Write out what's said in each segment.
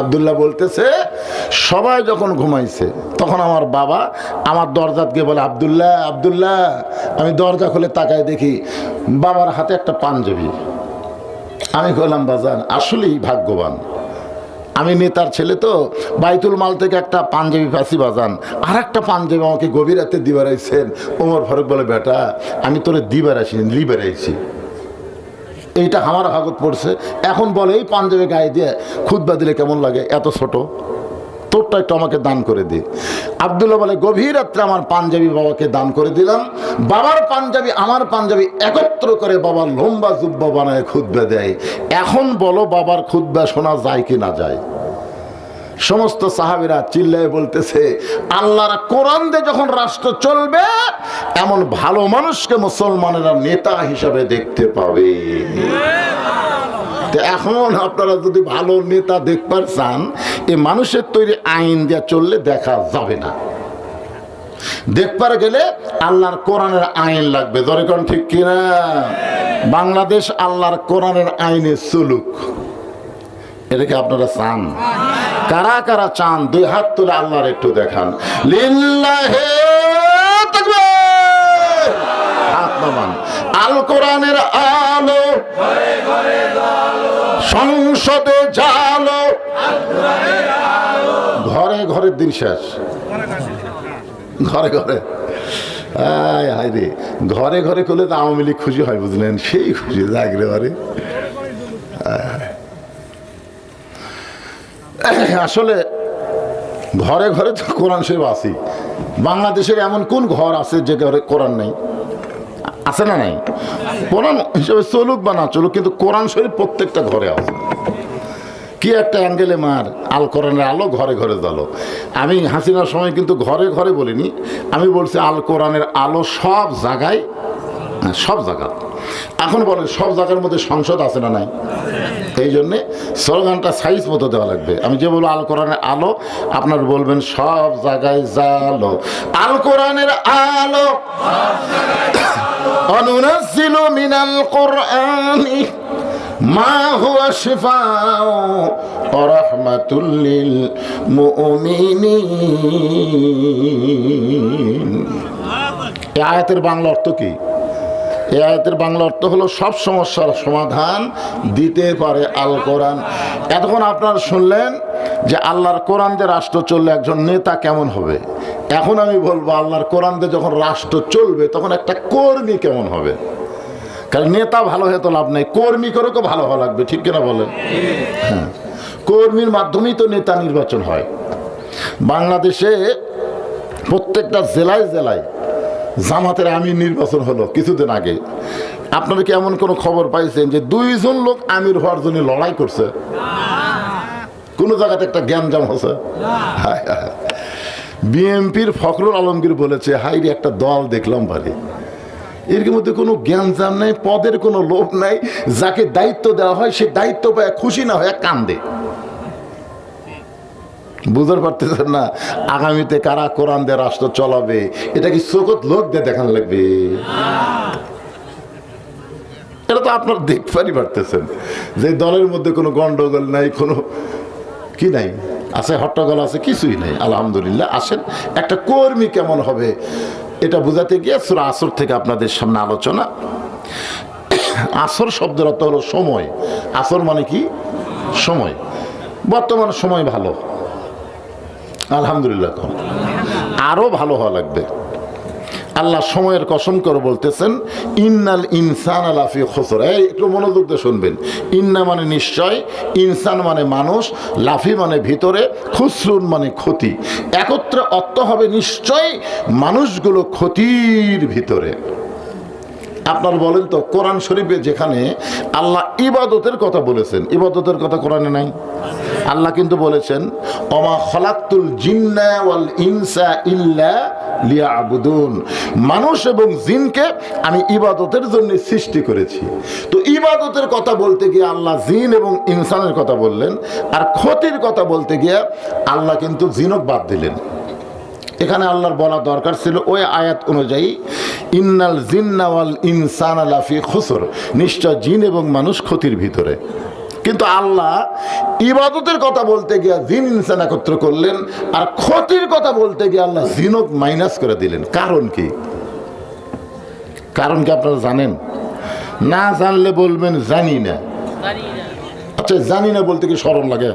আবদুল্লাহ বলতেছে, সবাই যখন ঘুমাইছে, তখন আমার বাবা আমার দরজা গিয়ে বলে, আবদুল্লাহ আবদুল্লাহ। আমি দরজা খুলে তাকায় দেখি, বাবার হাতে একটা পাঞ্জাবি। আমি কইলাম, বাজান, আসলেই ভাগ্যবান। আমি নেতার ছেলে তো, বাইতুল মাল থেকে একটা পাঞ্জাবি ফাঁসি বাজান। আর একটা পাঞ্জাবি আমাকে গভীর রাতে দিবার আইছেন। ওমর ফারুক বলে, বেটা, আমি তোরে দিবার আসিনি লিবার আইছি। এইটা আমার ভাগত পড়ছে। এখন বলে, এই পাঞ্জাবি গায়ে দিয়ে খুদবা দিলে কেমন লাগে? এত ছোট। তোরটা একটু আমাকে দান করে দে। আবদুল্লাহ বলে, গভীর রাত্রে আমার পাঞ্জাবি বাবাকে দান করে দিলাম। বাবার পাঞ্জাবি, আমার পাঞ্জাবি একত্র করে বাবার লম্বা জুব্বা বানায় খুদ্া দেয়। এখন বলো, বাবার খুদ্া শোনা যায় কি না যায়? সমস্ত সাহাবিরা চিল্লায় বলতেছে, আল্লাহর কোরআন দিয়ে যখন রাষ্ট্র চলবে, এমন ভালো মানুষকে মুসলমানেরা নেতা হিসাবে দেখতে পাবে। এখন আপনারা যদি ভালো নেতা দেখবার চান এ মানুষের তৈরি আইন দিয়ে চললে দেখা যাবে না। দেখবার গেলে আল্লাহর কোরআনের আইন লাগবে। দরকার ঠিক কিনা? বাংলাদেশ আল্লাহর কোরআনের আইনে চলুক এটাকে আপনারা চান? কারা কারা চান, দুই হাত তুলে আল্লাহর একটু দেখান। লিল্লাহে! হাত নামান। আল কোরআনের আলো। সংসদে জালো। ঘরে ঘরের দিন শেষ। ঘরে ঘরে। আয়, হায় রে। ঘরে ঘরে করলে তো আওয়ামী লীগ খুশি হয় বুঝলেন? সেই খুশি, জাগরে বারে আসলে ঘরে ঘরে তো কোরআন শরীফ আছে বাংলাদেশের এমন কোন ঘর আছে যে ঘরে কোরআন নেই? আছে না নাই? কোরআন হিসেবে চলুক বা না চলুক কিন্তু কোরআন শরীফ প্রত্যেকটা ঘরে আছে। কি একটা অ্যাঙ্গেলে মার আল কোরআনের আলো ঘরে ঘরে জ্বালো। আমি হাসিনার সময় কিন্তু ঘরে ঘরে বলিনি আমি বলছি আল কোরআনের আলো সব জায়গায় হ্যাঁ, সব জায়গা এখন বলেন, সব জায়গার মধ্যে সংসদ আছে না নাই? এই জন্যে স্লোগানটা সাইজ মতো দেওয়া লাগবে। আমি যে বলব আল কোরআনের আলো, আপনার বলবেন, সব জায়গায় জালো। আল কোরআনের আলো, অনুনাজিলু মিনাল কোরআনি, মা হুয়া শিফাউ ওয়া রাহমাতুল লিল মুমিনিন। আয়াতের বাংলা অর্থ কি? এই আয়াতের বাংলা অর্থ হলো, সব সমস্যার সমাধান দিতে পারে আল কোরআন। এতক্ষণ আপনারা শুনলেন যে আল্লাহর কোরআন যে রাষ্ট্র চললে একজন নেতা কেমন হবে? এখন আমি বলব, আল্লাহর কোরআন দিয়ে যখন রাষ্ট্র চলবে, তখন একটা কর্মী কেমন হবে? কারণ নেতা ভালো হয়ে তো লাভ নেই, কর্মী করেও তো ভালো হওয়া লাগবে, ঠিক কিনা বলেন? হ্যাঁ। কর্মীর মাধ্যমেই তো নেতা নির্বাচন হয়। বাংলাদেশে প্রত্যেকটা জেলায় জেলায় জামাতের আমির নির্বাচন হলো কিছুদিন আগে। আপনারা কি এমন কোনো খবর পাইছেন যে দুইজন লোক আমির হওয়ার জন্য লড়াই করছে? কোন জায়গাতে একটা জ্ঞানজাম হচ্ছে বিএনপির ফখরুল আলমগীর বলেছে হাইরে একটা দল দেখলাম বাড়ি এর মধ্যে কোনো জ্ঞানজাম নাই, পদের কোনো লোভ নাই। যাকে দায়িত্ব দেওয়া হয়, সে দায়িত্ব পায়, খুশি না হয় কান্দে। বুঝতে পারতেছেন না? আগামীতে কারা কোরআন দিয়ে রাষ্ট্র চলাবে? এটা কি চোখত লোক দিয়ে দেখান লাগবে? এটা তো আপনার দেখবারই পারতেছেন। যে দলের মধ্যে কোনো গন্ডগোল নাই, কোনো কি নাই? আছে হট্টগোল, আছে কিছুই নাই। আলহামদুলিল্লাহ, আসেন। একটা কর্মী কেমন হবে, এটা বোঝাতে গিয়ে সুরা আসর থেকে আপনাদের সামনে আলোচনা। আসর শব্দের অর্থ হলো সময়। আসর মানে কি? সময়। বর্তমান সময় ভালো। আলহামদুলিল্লাহ আরও ভালো হওয়া লাগবে। আল্লাহ সময়ের কসম করে বলতেছেন, ইন্নাল ইনসান আলাফি খসর। এই, একটু মনোযোগ দিয়ে শুনবেন। ইন্না মানে নিশ্চয়, ইনসান মানে মানুষ, লাফি মানে ভিতরে, খুসরুন মানে ক্ষতি। একত্রে অর্থ হবে নিশ্চয় মানুষগুলো ক্ষতির ভিতরে। আপনার বলেন তো, কোরআন শরীফে যেখানে আল্লাহ ইবাদতের কথা বলেছেন, ইবাদতের কথা কোরআনে নাই? আল্লাহ কিন্তু বলেছেন অমা খলাক্তুল জিন্না ওয়াল ইনসা ইল্লা লিয়াবুদুন। মানুষ এবং জিনকে আমি ইবাদতের জন্য সৃষ্টি করেছি। তো ইবাদতের কথা বলতে গিয়ে আল্লাহ জিন এবং ইনসানের কথা বললেন, আর ক্ষতির কথা বলতে গিয়ে আল্লাহ কিন্তু জিনক বাদ দিলেন। এখানে আল্লাহর বলা দরকার ছিল ওই আয়াত অনুযায়ী, ইন্নাল জিন্নাওয়াল ইনসান আলাফি খুসর। নিশ্চয় জিন এবং মানুষ ক্ষতির ভিতরে। কিন্তু আল্লাহ ইবাদতের কথা বলতে গিয়ে জিন ইনসান একত্র করলেন আর ক্ষতির কথা বলতে গিয়ে আল্লাহ জিনক মাইনাস করে দিলেন। কারণ কি? কারণ কি আপনারা জানেন? না জানলে বলবেন জানি না। আচ্ছা জানি না বলতে কি সরম লাগে?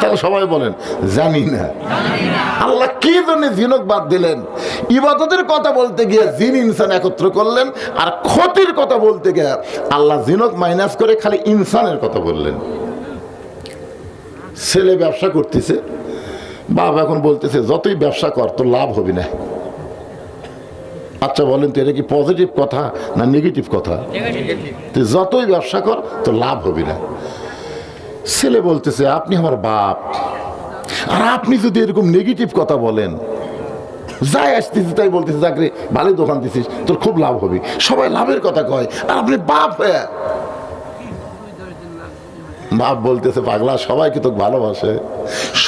তাহলে সবাই বলেন জানি না। আল্লাহ কি জন্য জিনক বাদ দিলেন? ইবাদতের কথা বলতে গিয়ে জিন ইনসান একত্র করলেন, আর ক্ষতির কথা বলতে গিয়ে আল্লাহ জিনক মাইনাস করে খালি ইনসানের কথা বললেন। ছেলে ব্যবসা করতেছে, বাবা এখন বলতেছে, যতই ব্যবসা কর তো লাভ হবে না। আচ্ছা বলেন তো, এটা কি পজিটিভ কথা না নেগেটিভ কথা? তুই যতই ব্যবসা কর তো লাভ হবে না। ছেলে বলতেছে, আপনি আমার বাপ। আর আপনি যদি এরকম নেগেটিভ কথা বলেন, যাই আসতেছি তাই বলতেছি চাকরি ভালো দোকান দিছিস, তোর খুব লাভ হবে। সবাই লাভের কথা কয়, আর আপনি বাপ হয়ে। বাপ বলতেছে, পাগলা সবাইকে তোর ভালোবাসে?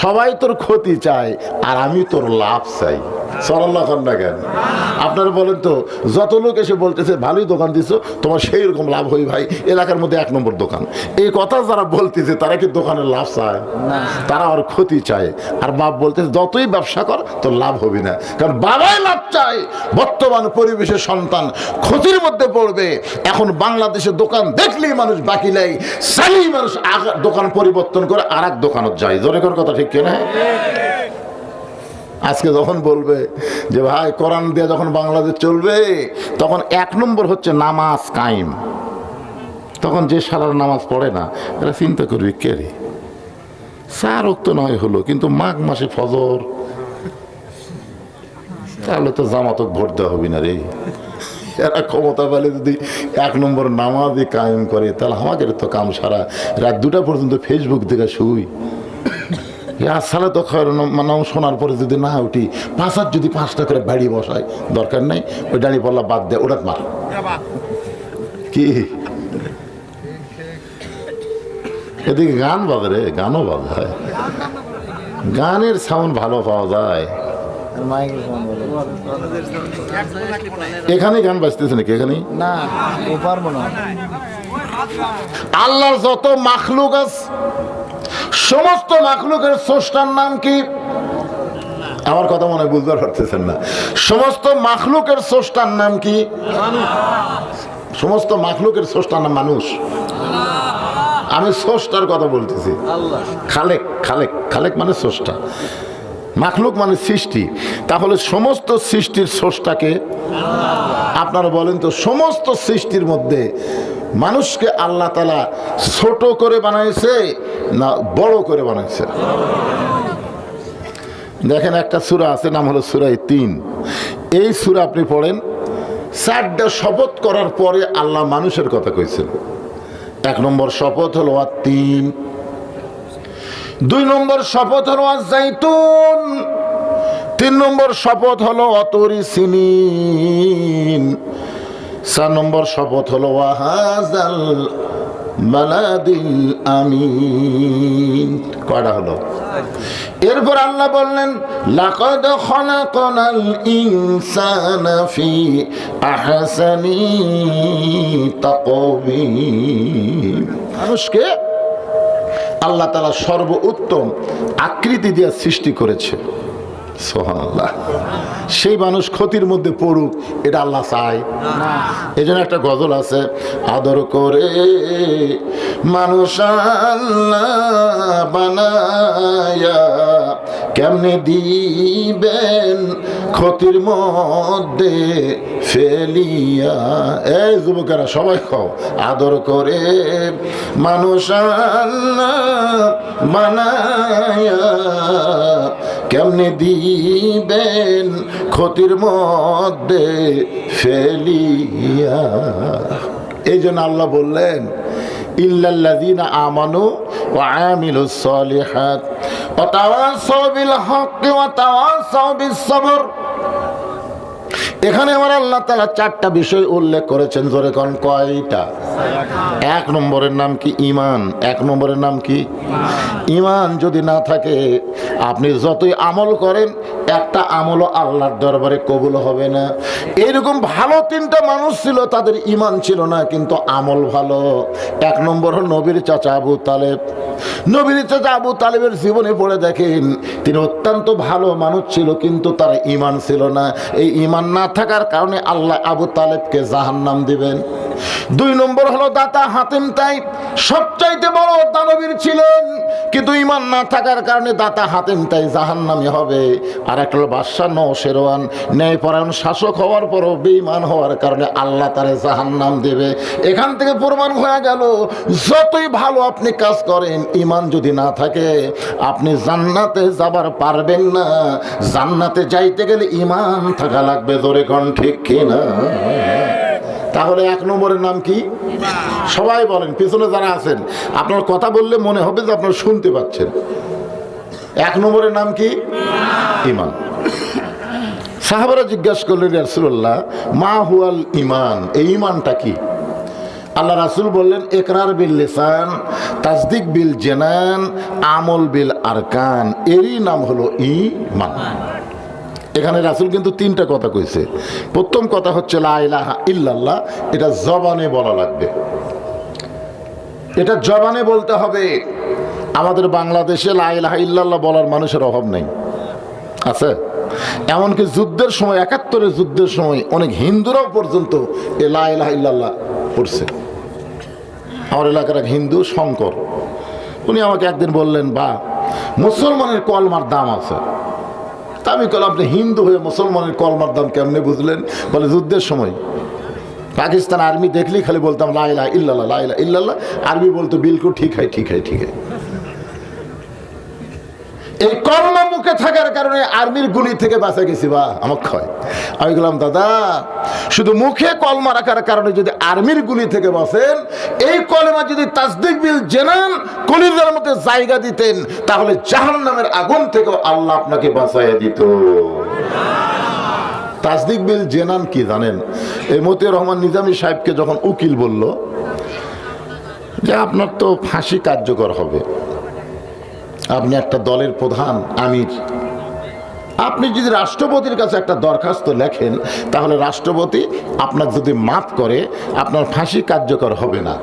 সবাই তোর ক্ষতি চায়, আর আমি তোর লাভ চাই। সরাল্লা খান না কেন? আপনারা বলেন তো যত লোক এসে বলতেছে ভালোই দোকান দিছো তোমার সেই রকম লাভ হই ভাই। এলাকার মধ্যে এক নম্বর দোকান। এই কথা যারা বলতেছে তারা কি দোকানের লাভ চায়? তারা আর ক্ষতি চায়। আর বাপ বলতেছে যতই ব্যবসা কর তোর লাভ হবে না। কারণ বাবাই লাভ চায়। বর্তমান পরিবেশের সন্তান ক্ষতির মধ্যে পড়বে। এখন বাংলাদেশে দোকান দেখলেই মানুষ বাকি নেই। সালেই মানুষ দোকান পরিবর্তন করে আর এক দোকানত যায়। জোরে কথা ঠিক কিনা? আজকে যখন বলবে যে ভাই কোরআন দিয়ে যখন বাংলাদেশ চলবে, তখন এক নম্বর হচ্ছে নামাজ কায়েম। তখন যে সালার নামাজ পড়ে না, এরা চিন্তা করবি কে রে? চার অক্ত নয় হলো, কিন্তু মাঘ মাসে ফজর। তাহলে তো জামাতক ভোট দেওয়া হবে না রে। এরা ক্ষমতা পেলে যদি এক নম্বর নামাজই কায়েম করে, তাহলে আমাদের তো কাম সারা। রাত দুটা পর্যন্ত ফেসবুক থেকে শুই। আসলে তো নাম শোনার পরে যদি না উঠি পাঁচ হাত যদি পাঁচটা করে বাড়ি বসায় দরকার নেই ওই দাঁড়িয়ে পড়লা বাদ দেয় ওটা মার। কি? এদিকে গান বাজে রে গানও বাজায় গানের সাউন্ড ভালো পাওয়া যায়। এখানে গান বাজতেছে নাকি এখানে না। আল্লাহর যত মাখলুক আছে সমস্ত মাখলুকের স্রষ্টার নাম কি? আমার কথা মনে বুঝতে পারতেছেন না। সমস্ত মাখলুকের স্রষ্টার নাম কি? সমস্ত মাখলুকের স্রষ্টার নাম মানুষ। আমি স্রষ্টার কথা বলতেছি। খালেক খালেক খালেক মানে স্রষ্টা। মাখলুক মানে সৃষ্টি। তাহলে সমস্ত সৃষ্টির স্রষ্টাকে আপনারা বলেন তো, সমস্ত সৃষ্টির মধ্যে মানুষকে আল্লাহ তালা ছোট করে বানাইছে না, বড় করে বানাইছে। দেখেন একটা সুরা আছে, নাম হলো সুরাই তিন। এই সুরা আপনি পড়েন, চারটা শপথ করার পরে আল্লাহ মানুষের কথা কইছেন। এক নম্বর শপথ হলো আর তিন। দুই নম্বর শপথ হলো আর জাইতুন তিন নম্বর শপথ হলো অতরি সিনিন চার নম্বর শপথ হলো ওয়াহাজাল বালাদিল আমিন। কয়টা হলো? এরপর আল্লাহ বললেন, লাকাদ খলাকনাল ইনসানা ফি আহসানি তাকওয়িম মানুষকে আল্লাহ তাআলা সর্ব উত্তম আকৃতি দিয়ে সৃষ্টি করেছে। সোহানাল্লাহ সেই মানুষ ক্ষতির মধ্যে পড়ুক, এটা আল্লাহ চায়। এই জন্য একটা গজল আছে, আদর করে মানুষ বানায়া কেমনে দিবেন ক্ষতির মধ্যে ফেলিয়া? এই যুবকেরা, সবাই খাও, আদর করে মানুষ বানায়া কেমনে দিবেন ক্ষতির মধ্যে ফেলিয়া? এই জন্য আল্লাহ বললেন, ইল্লাল্লাযীনা আমানু ওয়া আমিলুস সালিহাত, ওয়া তাওয়াসাউ বিল হক ওয়া তাওয়াসাউ বিস সবর। এখানে আমার আল্লাহ তাআলা চারটা বিষয় উল্লেখ করেছেন, জোরে কোন, কয়টা? এক নম্বরের নাম কি ইমান এক নম্বরের নাম কি ইমান যদি না থাকে, আপনি যতই আমল করেন, একটা আমলও আল্লাহর দরবারে কবুল হবে না। এরকম ভালো তিনটা মানুষ ছিল, তাদের ইমান ছিল না, কিন্তু আমল ভালো। এক নম্বর হল নবীর চাচা আবু তালেব। নবীর চাচা আবু তালেবের জীবনে পড়ে দেখেন, তিনি অত্যন্ত ভালো মানুষ ছিল, কিন্তু তার ইমান ছিল না। এই ইমান না থাকার কারণে আল্লাহ আবু তালেবকে জাহান্নাম দিবেন। দুই নম্বর হলো দাতা হাতিম তাই সবচাইতে বড় দানবীর ছিলেন কিন্তু ইমান না থাকার কারণে দাতা হাতিম তাই জাহান্নামি হবে। আর একটা হলো বাদশাহ নৌ শেরওয়ান। ন্যায়পরায়ণ শাসক হওয়ার পরও বেঈমান হওয়ার কারণে আল্লাহ তারে জাহান্নাম দেবে। এখান থেকে প্রমাণ হয়ে গেল, যতই ভালো আপনি কাজ করেন ইমান যদি না থাকে, আপনি জান্নাতে যাবার পারবেন না। জান্নাতে যাইতে গেলে ইমান থাকা লাগবে, জোরে কন ঠিক কিনা? তাহলে এক নম্বরের নাম কি? সবাই বলেন, পেছনে যারা আছেন, আপনার কথা বললে মনে হবে যে আপনারা শুনতে পাচ্ছেন। এক নম্বরের নাম কি? ইমান। সাহাবারা জিজ্ঞাসা করলেন রাসুল্লাহ মা হুয়াল ইমান এই ইমানটা কি? আল্লাহ রাসুল বললেন একরার বিল লেসান, তাসদিক বিল জেনান, আমল বিল আরকান। এরই নাম হলো ইমান এখানে রাসুল কিন্তু তিনটা কথা কইছে। প্রথম কথা হচ্ছে, লা ইলাহা ইল্লাল্লাহ। এটা জবানে বলা লাগবে। এটা জবানে বলতে হবে। আমাদের বাংলাদেশে লা ইলাহা ইল্লাল্লাহ বলার মানুষের অভাব নেই। আছে? এমনকি যুদ্ধের সময়, একাত্তরের যুদ্ধের সময় অনেক হিন্দুরাও পর্যন্ত এ লা ইলাহা ইল্লাল্লাহ পড়ছে। আমার এলাকার এক হিন্দু, শঙ্কর। উনি আমাকে একদিন বললেন, বা, মুসলমানের কলমার দাম আছে। তা আমি বললাম আপনি হিন্দু হয়ে মুসলমানের কলমার দাম কেমনে বুঝলেন? বলে, যুদ্ধের সময়। পাকিস্তান আর্মি দেখলেই খালি বলতাম লাইলা ইল্লাল্লাহ লাইলা ইল্লাল্লাহ। আর্মি বলতো, বিলকুল ঠিক হয় ঠিক হয় ঠিক হয়। এই কর্ম মুখে থাকার কারণে আর্মির গুলি থেকে বাঁচা গেছি বা আমার ক্ষয় আমি বললাম দাদা, শুধু মুখে কলমা রাখার কারণে যদি আর্মির গুলি থেকে বাঁচেন, এই কলমা যদি তাসদিক বিল জেনান কলিজার মধ্যে জায়গা দিতেন, তাহলে জাহান নামের আগুন থেকেও আল্লাহ আপনাকে বাঁচাইয়া দিত। তাসদিক বিল জেনান কি জানেন? এই মতিউর রহমান নিজামী সাহেবকে যখন উকিল বলল, যে আপনার তো ফাঁসি কার্যকর হবে। আপনি একটা দলের প্রধান আমির। আপনি যদি রাষ্ট্রপতির কাছে একটা দরখাস্ত লেখেন, তাহলে রাষ্ট্রপতি আপনার যদি মাফ করে, আপনার ফাঁসি কার্যকর হবে না।